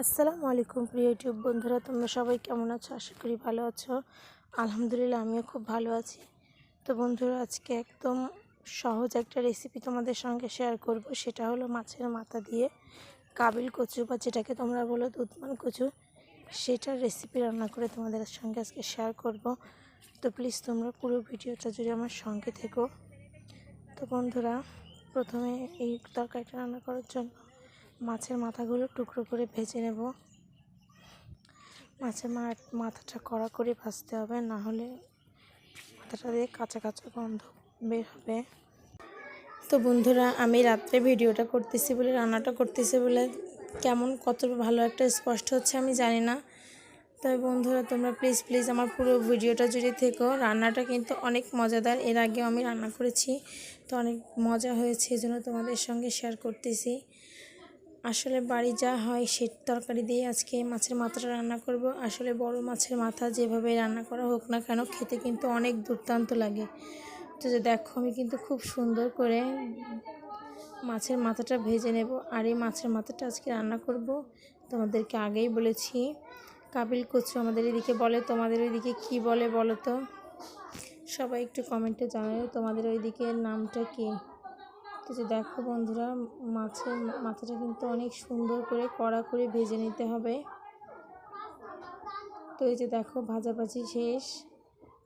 আসসালামু আলাইকুম প্রিয় ইউটিউব বন্ধুরা, তোমরা সবাই কেমন আছো? আশা করি ভালো আছো। আলহামদুলিল্লাহ, আমিও খুব ভালো আছি। তো বন্ধুরা, আজকে একদম সহজ একটা রেসিপি তোমাদের সঙ্গে শেয়ার করব। সেটা হলো মাছের মাথা দিয়ে কাবিল কচু, বা যেটাকে তোমরা বলো দুধমান কচু। সেটার রেসিপি রান্না করে তোমাদের সঙ্গে আজকে শেয়ার করব। তো প্লিজ তোমরা পুরো ভিডিওটা জুড়ে আমার সঙ্গে থেকো। তো বন্ধুরা, প্রথমে এই তরকারিটা রান্না করার জন্য মাছের মাথাগুলো টুকরো করে ভেজে নেব। মাছের মাথাটা কড়া করে ভাজতে হবে, না হলে মাথাটা দিয়ে কাঁচা কাঁচা গন্ধ বের হবে। তো বন্ধুরা, আমি রাত্রে ভিডিওটা করতেছি বলে, রান্নাটা করতেছি বলে কেমন কত ভালো একটা স্পষ্ট হচ্ছে আমি জানি না। তবে বন্ধুরা, তোমরা প্লিজ প্লিজ আমার পুরো ভিডিওটা জুড়ে থেকো। রান্নাটা কিন্তু অনেক মজাদার, এর আগেও আমি রান্না করেছি, তো অনেক মজা হয়েছে এই জন্য তোমাদের সঙ্গে শেয়ার করতেছি। আসলে বাড়ি যা হয় সে তরকারি দিয়ে আজকে মাছের মাথাটা রান্না করব। আসলে বড় মাছের মাথা যেভাবে রান্না করা হোক না কেন খেতে কিন্তু অনেক দুর্দান্ত লাগে। তো যে দেখো আমি কিন্তু খুব সুন্দর করে মাছের মাথাটা ভেজে নেব। আর এই মাছের মাথাটা আজকে রান্না করব। তোমাদেরকে আগেই বলেছি, কাবিল কচু আমাদের এদিকে বলে, তোমাদের ওইদিকে কি বলে বলো তো? সবাই একটু কমেন্টে জানাও তোমাদের ওইদিকে নামটা কী? তো যে দেখো বন্ধুরা, মাছের মাথাটা কিন্তু অনেক সুন্দর করে কড়া করে ভেজে নিতে হবে। তো এই যে দেখো, ভাজাভাজি শেষ।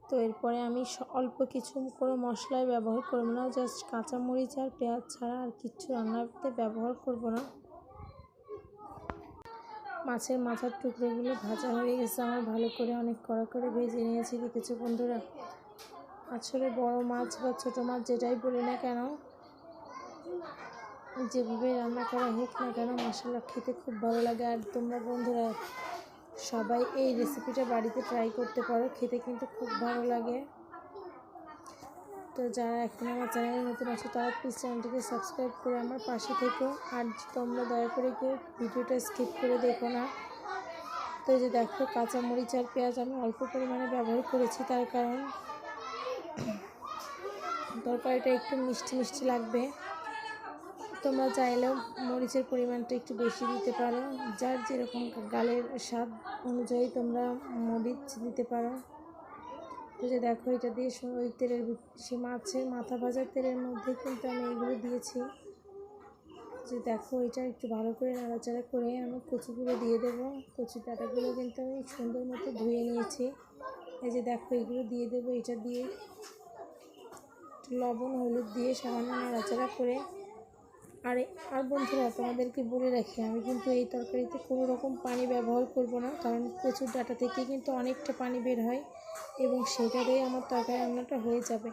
তো এরপরে আমি অল্প কিছু করে মশলায় ব্যবহার করব না, জাস্ট কাঁচামরিচ আর পেঁয়াজ ছাড়া আর কিচ্ছু রান্নাতে ব্যবহার করব না। মাছের মাথার টুকরোগুলো ভাজা হয়ে গেছে, আমার ভালো করে অনেক কড়া করে ভেজে নিয়েছি। দেখেছ বন্ধুরা? আসলে বড় মাছ বা ছোটো মাছ যেটাই বলি না কেন যেভাবে রান্না করা হোক না কেন, মশলা খেতে খুব ভালো লাগে। আর তোমরা বন্ধুরা, সবাই এই রেসিপিটা বাড়িতে ট্রাই করতে পারো, খেতে কিন্তু খুব ভালো লাগে। তো যারা এখন আমার চ্যানেলে নতুন আছে, তারা প্লিজ চ্যানেলটিকে সাবস্ক্রাইব করে আমার পাশে থেকো। আর তোমরা দয়া করে কেউ ভিডিওটা স্কিপ করে দেখো না। তো যে দেখো, কাঁচামরিচ আর পেঁয়াজ আমি অল্প পরিমাণে ব্যবহার করেছি, তার কারণ তরকারিটা একটু মিষ্টি মিষ্টি লাগবে। তোমরা চাইলেও মরিচের পরিমাণটা একটু বেশি দিতে পারো। যার যেরকম গালের স্বাদ অনুযায়ী তোমরা মরিচ দিতে পারো। তো যে দেখো, এটা দিয়ে ওই তেলের সে মাছের মাথা ভাজার তেলের মধ্যে কিন্তু আমি এগুলো দিয়েছি। যে দেখো, এটা একটু ভালো করে নাড়াচাড়া করে আমি কচুগুলো দিয়ে দেবো। কচু ডাটাগুলো কিন্তু আমি সুন্দর মতো ধুয়ে নিয়েছি। এই যে দেখো, এগুলো দিয়ে দেবো। এটা দিয়ে লবণ, হলুদ দিয়ে সামান্য নাড়াচাড়া করে আর আর বন্ধুরা, তোমাদেরকে বলে রাখি, আমি কিন্তু এই তরকারিতে কোনো রকম পানি ব্যবহার করব না, কারণ প্রচুর ডাটা থেকে কিন্তু অনেকটা পানি বের হয় এবং সেটা দিয়ে আমার তরকারি রান্নাটা হয়ে যাবে।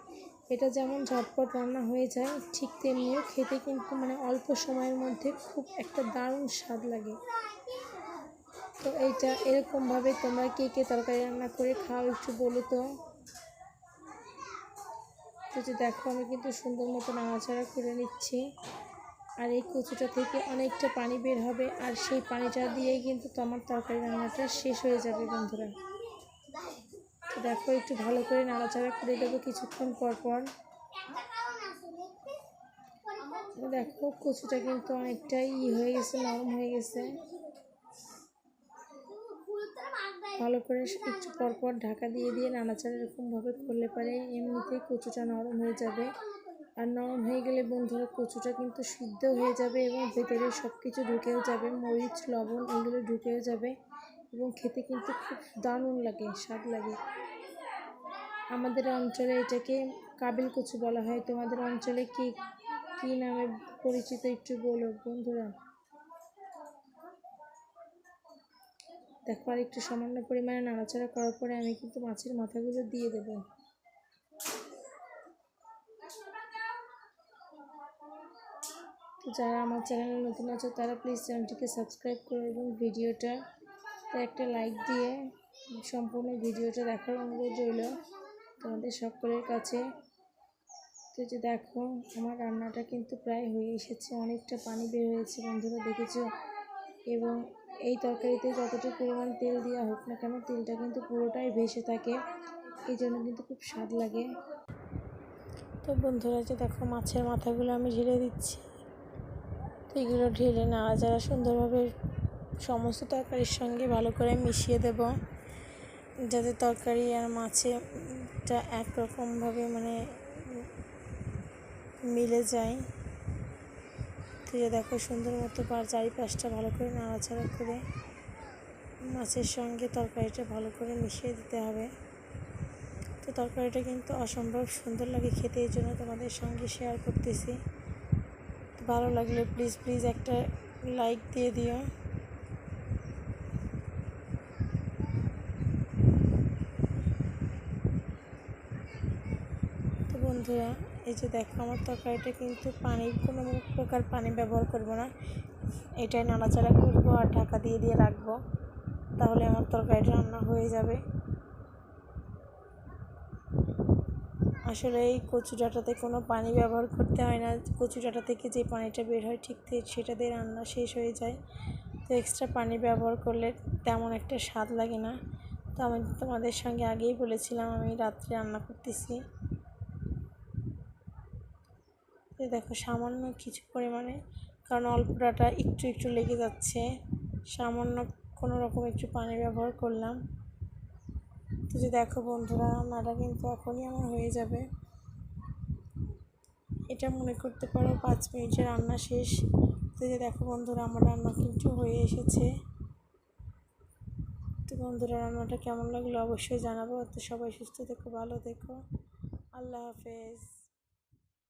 এটা যেমন ঝটপট রান্না হয়ে যায়, ঠিক তেমনিও খেতে কিন্তু মানে অল্প সময়ের মধ্যে খুব একটা দারুণ স্বাদ লাগে। তো এইটা এরকমভাবে তোমরা কে কে তরকারি রান্না করে খাও একটু বলো তো। তো দেখো, আমি কিন্তু সুন্দর মতো নাড়াচাড়া করে নিচ্ছি। আর এই কচুটা থেকে অনেকটা পানি বের হবে, আর সেই পানিটা দিয়েই কিন্তু তোমার তরকারি রান্নাটা শেষ হয়ে যাবে বন্ধুরা। তো দেখো, একটু ভালো করে নাড়াচাড়া করে দেবো কিছুক্ষণ পর পর। দেখো, কচুটা কিন্তু অনেকটাই ই হয়ে গেছে, নরম হয়ে গেছে। ভালো করে একটু পরপর ঢাকা দিয়ে দিয়ে নাড়াচাড়া এরকমভাবে করলে পারে, এমনিতেই কচুটা নরম হয়ে যাবে। আর নরম হয়ে গেলে বন্ধুরা কচুটা কিন্তু সিদ্ধ হয়ে যাবে এবং ভেতরে সব কিছু ঢুকেও যাবে। মরিচ, লবণ এগুলো ঢুকেও যাবে এবং খেতে কিন্তু খুব দারুণ লাগে, স্বাদ লাগে। আমাদের অঞ্চলে এটাকে কাবিল কচু বলা হয়। তোমাদের অঞ্চলে কি, কী নামে পরিচিত একটু বলো বন্ধুরা? দেখো আর একটু সামান্য পরিমাণে নাড়াচাড়া করার পরে আমি কিন্তু মাছের মাথাগুলো দিয়ে দেবো। তো যারা আমার চ্যানেলে নতুন আছে, তারা প্লিজ চ্যানেলটিকে সাবস্ক্রাইব করো এবং ভিডিওটা একটা লাইক দিয়ে সম্পূর্ণ ভিডিওটা দেখার অনুরোধ রইল তোমাদের সকলের কাছে। তো যে দেখো, আমার রান্নাটা কিন্তু প্রায় হয়ে এসেছে, অনেকটা পানি বের হয়েছে বন্ধুরা, দেখেছ? এবং এই তরকারিতে যতটুকু পরিমাণ তেল দেওয়া হোক না কেন, তেলটা কিন্তু পুরোটাই ভেসে থাকে, এই জন্য কিন্তু খুব স্বাদ লাগে। তো বন্ধুরা যে দেখো, মাছের মাথাগুলো আমি ঢেলে দিচ্ছি। এগুলো ঢেলে নাড়াচাড়া সুন্দরভাবে সমস্ত তরকারির সঙ্গে ভালো করে মিশিয়ে দেব। যাতে তরকারি আর মাছেটা একরকমভাবে মানে মিলে যায়। তো যে দেখো সুন্দর মতো পার চারিপাশটা ভালো করে নাড়াচাড়া করে মাছের সঙ্গে তরকারিটা ভালো করে মিশিয়ে দিতে হবে। তো তরকারিটা কিন্তু অসম্ভব সুন্দর লাগে খেতে, এই জন্য তোমাদের সঙ্গে শেয়ার করতেছি। ভালো লাগলে প্লিজ প্লিজ একটা লাইক দিয়ে দিও। তো বন্ধুরা, এই যে দেখো, আমার তরকারিটা কিন্তু পানির, কোনো প্রকার পানি ব্যবহার করব না। এটাই নাড়াচাড়া করব আর ঢাকা দিয়ে দিয়ে রাখব। তাহলে আমার তরকারিটা রান্না হয়ে যাবে। আসলে এই কচু ডাঁটাতে কোনো পানি ব্যবহার করতে হয় না। কচু ডাঁটা থেকে যে পানিটা বের হয় ঠিক তে- সেটা দিয়ে রান্না শেষ হয়ে যায়। তো এক্সট্রা পানি ব্যবহার করলে তেমন একটা স্বাদ লাগে না। তো আমি তোমাদের সঙ্গে আগেই বলেছিলাম আমি রাত্রে রান্না করতেছি। এই দেখো সামান্য কিছু পরিমাণে, কারণ অল্প ডাটা একটু একটু লেগে যাচ্ছে। সামান্য কোনো রকম একটু পানি ব্যবহার করলাম। তো যে দেখো বন্ধুরা রান্নাটা কিন্তু এখনই আমার হয়ে যাবে। এটা মনে করতে পারো পাঁচ মিনিটে রান্না শেষ। তো যে দেখো বন্ধুরা, আমার রান্না কিন্তু হয়ে এসেছে। তো বন্ধুরা, রান্নাটা কেমন লাগল অবশ্যই জানাব। তো সবাই সুস্থ থেকো, ভালো থেকো। আল্লাহ হাফেজ।